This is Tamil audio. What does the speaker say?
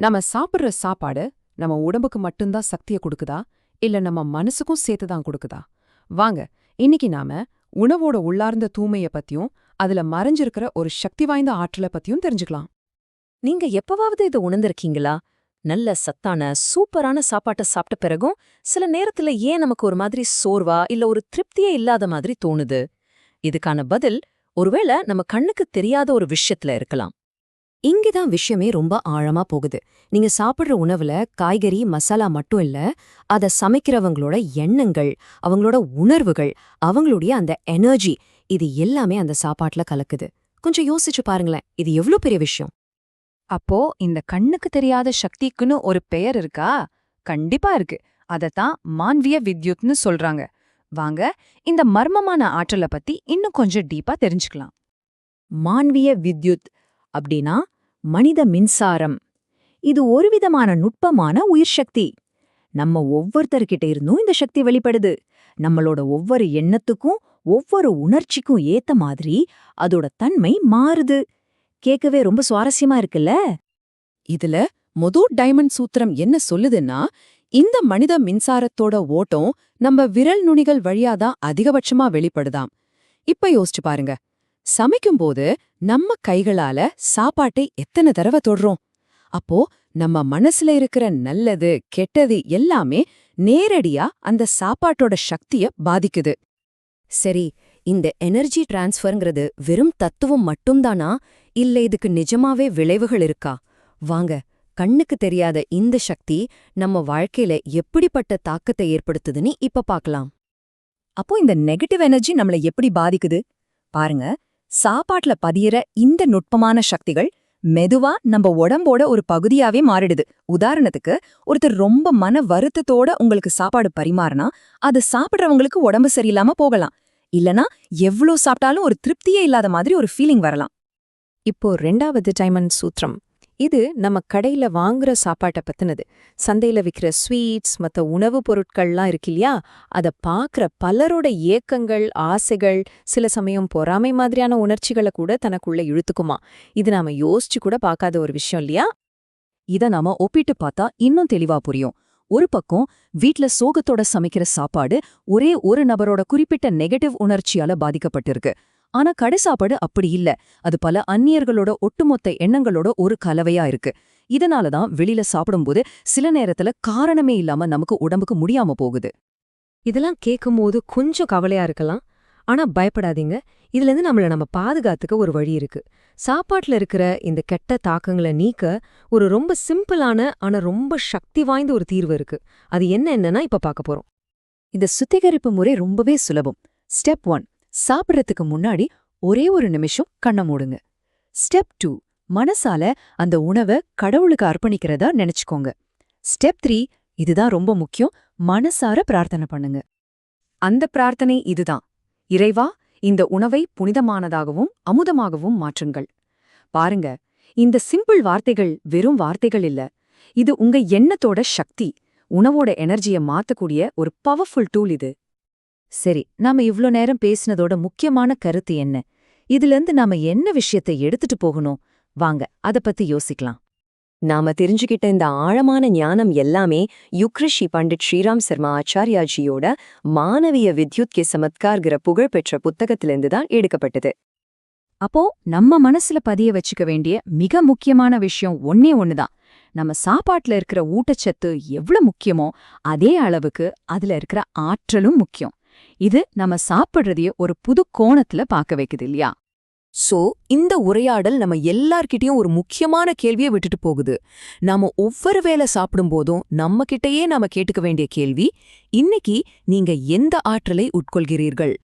நம்ம சாப்பிடுற சாப்பாடு நம்ம உடம்புக்கு மட்டும்தான் சக்தியை கொடுக்குதா? இல்ல நம்ம மனசுக்கும் சேர்த்து தான் கொடுக்குதா? வாங்க இன்னைக்கு நாம உணவோட உள்ளார்ந்த தூய்மைய பத்தியும் அதுல மறைஞ்சிருக்கிற ஒரு சக்தி வாய்ந்த ஆற்றலை பத்தியும் தெரிஞ்சுக்கலாம். நீங்க எப்பவாவது இதை உணர்ந்திருக்கீங்களா? நல்ல சத்தான சூப்பரான சாப்பாட்டை சாப்பிட்ட பிறகும் சில நேரத்துல ஏன் நமக்கு ஒரு மாதிரி சோர்வா இல்ல ஒரு திருப்தியே இல்லாத மாதிரி தோணுது? இதுக்கான பதில் ஒருவேளை நம்ம கண்ணுக்கு தெரியாத ஒரு விஷயத்துல இருக்கலாம். இங்கதான் விஷயமே ரொம்ப ஆழமா போகுது. நீங்க சாப்பிடுற உணவுல காய்கறி மசாலா மட்டும் இல்ல அத சமைக்கிறவங்களோட எண்ணங்கள் அவங்களோட உணர்வுகள் அவங்களுடைய அந்த எனர்ஜி இது எல்லாமே அந்த சாப்பாட்டுல கலக்குது. கொஞ்சம் யோசிச்சு பாருங்களேன் இது எவ்ளோ பெரிய விஷயம்? அப்போ இந்த கண்ணுக்கு தெரியாத சக்திக்குன்னு ஒரு பெயர் இருக்கா? கண்டிப்பா இருக்கு. அதத்தான் மான்விய வித்யுத்னு சொல்றாங்க. வாங்க இந்த மர்மமான ஆற்றலை பத்தி இன்னும் கொஞ்சம் டீப்பா தெரிஞ்சுக்கலாம். மான்விய வித்யுத் அப்படின்னா மனித மின்சாரம். இது ஒரு விதமான நுட்பமான உயிர் சக்தி. நம்ம ஒவ்வொருத்தர்கிட்ட இருந்தும் இந்த சக்தி வெளிப்படுது. நம்மளோட ஒவ்வொரு எண்ணத்துக்கும் ஒவ்வொரு உணர்ச்சிக்கும் ஏத்த மாதிரி அதோட தன்மை மாறுது. கேட்கவே ரொம்ப சுவாரஸ்யமா இருக்குல்ல? இதுல மொதோ டைமண்ட் சூத்திரம் என்ன சொல்லுதுன்னா இந்த மனித மின்சாரத்தோட ஓட்டம் நம்ம விரல் நுனிகள் வழியாதான் அதிகபட்சமா வெளிப்படுதாம். இப்ப யோசிச்சு பாருங்க. சமைக்கும்போது நம்ம கைகளால சாப்பாட்டை எத்தனை தடவை தொடுறோம்? அப்போ நம்ம மனசுல இருக்கிற நல்லது கெட்டது எல்லாமே நேரடியா அந்த சாப்பாட்டோட சக்திய பாதிக்குது. சரி இந்த எனர்ஜி டிரான்ஸ்ஃபர்ங்கிறது வெறும் தத்துவம் மட்டும்தானா? இல்ல இதுக்கு நிஜமாவே விளைவுகள் இருக்கா? வாங்க கண்ணுக்கு தெரியாத இந்த சக்தி நம்ம வாழ்க்கையில எப்படிப்பட்ட தாக்கத்தை ஏற்படுத்துதுன்னு இப்ப பார்க்கலாம் அப்போ இந்த நெகட்டிவ் எனர்ஜி நம்மள எப்படி பாதிக்குது? பாருங்க சாப்பாட்டுல பதியிற இந்த நுட்பமான சக்திகள் மெதுவா நம்ம உடம்போட ஒரு பகுதியாவே மாறிடுது. உதாரணத்துக்கு ஒருத்தர் ரொம்ப மன வருத்தத்தோட உங்களுக்கு சாப்பாடு பரிமாறினா அது சாப்பிடுறவங்களுக்கு உடம்பு சரியில்லாம போகலாம். இல்லனா எவ்ளோ சாப்பிட்டாலும் ஒரு திருப்தியே இல்லாத மாதிரி ஒரு ஃபீலிங் வரலாம். இப்போ ரெண்டாவது டைமண்ட் சூத்திரம். இது நம்ம கடையில வாங்குற சாப்பாட்டை பத்தினது. சந்தையில விக்கிற ஸ்வீட்ஸ் மத்த உணவுப் பொருட்கள்லாம் இருக்கு இல்லையா? அத பாக்குற பலரோட ஏக்கங்கள் ஆசைகள் சில சமயம் பொறாமை மாதிரியான உணர்ச்சிகளை கூட தனக்குள்ள இழுத்துக்குமா? இது நாம யோசிச்சு கூட பார்க்காத ஒரு விஷயம் இல்லையா? இத நாம ஒப்பிட்டு பார்த்தா இன்னும் தெளிவா புரியும். ஒரு பக்கம் வீட்ல சோகத்தோட சமைக்கிற சாப்பாடு ஒரே ஒரு நபரோட குறிப்பிட்ட நெகட்டிவ் உணர்ச்சியால பாதிக்கப்பட்டிருக்கு. ஆனா கடை சாப்பாடு அப்படி இல்ல. அது பல அந்நியர்களோட ஒட்டுமொத்த எண்ணங்களோட ஒரு கலவையா இருக்கு. இதனாலதான் வெளியில சாப்பிடும்போது சில நேரத்துல காரணமே இல்லாம நமக்கு உடம்புக்கு முடியாம போகுது. இதெல்லாம் கேட்கும்போது கொஞ்சம் கவலையா இருக்கலாம். ஆனா பயப்படாதீங்க. இதுல இருந்து நம்மள நம்ம பாதுகாத்துக்க ஒரு வழி இருக்கு. சாப்பாட்டுல இருக்கிற இந்த கெட்ட தாக்கங்களை நீக்க ஒரு ரொம்ப சிம்பிளான ஆனா ரொம்ப சக்தி வாய்ந்த ஒரு தீர்வு இருக்கு. அது என்ன என்னன்னா இப்ப பார்க்க போறோம். இந்த சுத்திகரிப்பு முறை ரொம்பவே சுலபம். Step one. சாப்பிட்றதுக்கு முன்னாடி ஒரே ஒரு நிமிஷம் கண்ண மூடுங்க. ஸ்டெப் டூ மனசால அந்த உணவை கடவுளுக்கு அர்ப்பணிக்கிறதா நினைச்சுக்கோங்க. ஸ்டெப் த்ரீ இதுதான் ரொம்ப முக்கியம் மனசார பிரார்த்தனை பண்ணுங்க. அந்த பிரார்த்தனை இதுதான். இறைவா இந்த உணவை புனிதமானதாகவும் அமுதமாகவும் மாற்றுங்கள். பாருங்க இந்த சிம்பிள் வார்த்தைகள் வெறும் வார்த்தைகள் இல்ல. இது உங்க எண்ணத்தோட சக்தி உணவோட எனர்ஜிய மாத்தக்கூடிய ஒரு பவர்ஃபுல் டூல் இது. சரி நாம இவ்ளோ நேரம் பேசினதோட முக்கியமான கருத்து என்ன? இதிலிருந்து நாம என்ன விஷயத்தை எடுத்துட்டு போகணும்? வாங்க அத பத்தி யோசிக்கலாம். நாம தெரிஞ்சுக்கிட்ட இந்த ஆழமான ஞானம் எல்லாமே யுக்ரிஷி பண்டிட் ஸ்ரீராம் சர்மா ஆச்சாரியாஜியோட மானவிய வித்யுத் கே சமத்கார்கிற புகழ்பெற்ற புத்தகத்திலிருந்து தான் எடுக்கப்பட்டது. அப்போ நம்ம மனசுல பதிய வச்சுக்க வேண்டிய மிக முக்கியமான விஷயம் ஒன்னே ஒண்ணுதான் நம்ம சாப்பாட்டுல இருக்கிற ஊட்டச்சத்து எவ்வளவு முக்கியமோ அதே அளவுக்கு அதுல இருக்கிற ஆற்றலும் முக்கியம். இது நம்ம சாப்பிடுறதைய ஒரு புது கோணத்துல பார்க்க வைக்குது இல்லையா? சோ இந்த உரையாடல் நம்ம எல்லார்கிட்டயும் ஒரு முக்கியமான கேள்வியை விட்டுட்டு போகுது. நாம ஒவ்வொரு வேளை சாப்பிடும்போதும் நம்ம கிட்டயே நாம கேட்டுக்க வேண்டிய கேள்வி இன்னைக்கு நீங்க எந்த ஆற்றலை உட்கொள்கிறீர்கள்?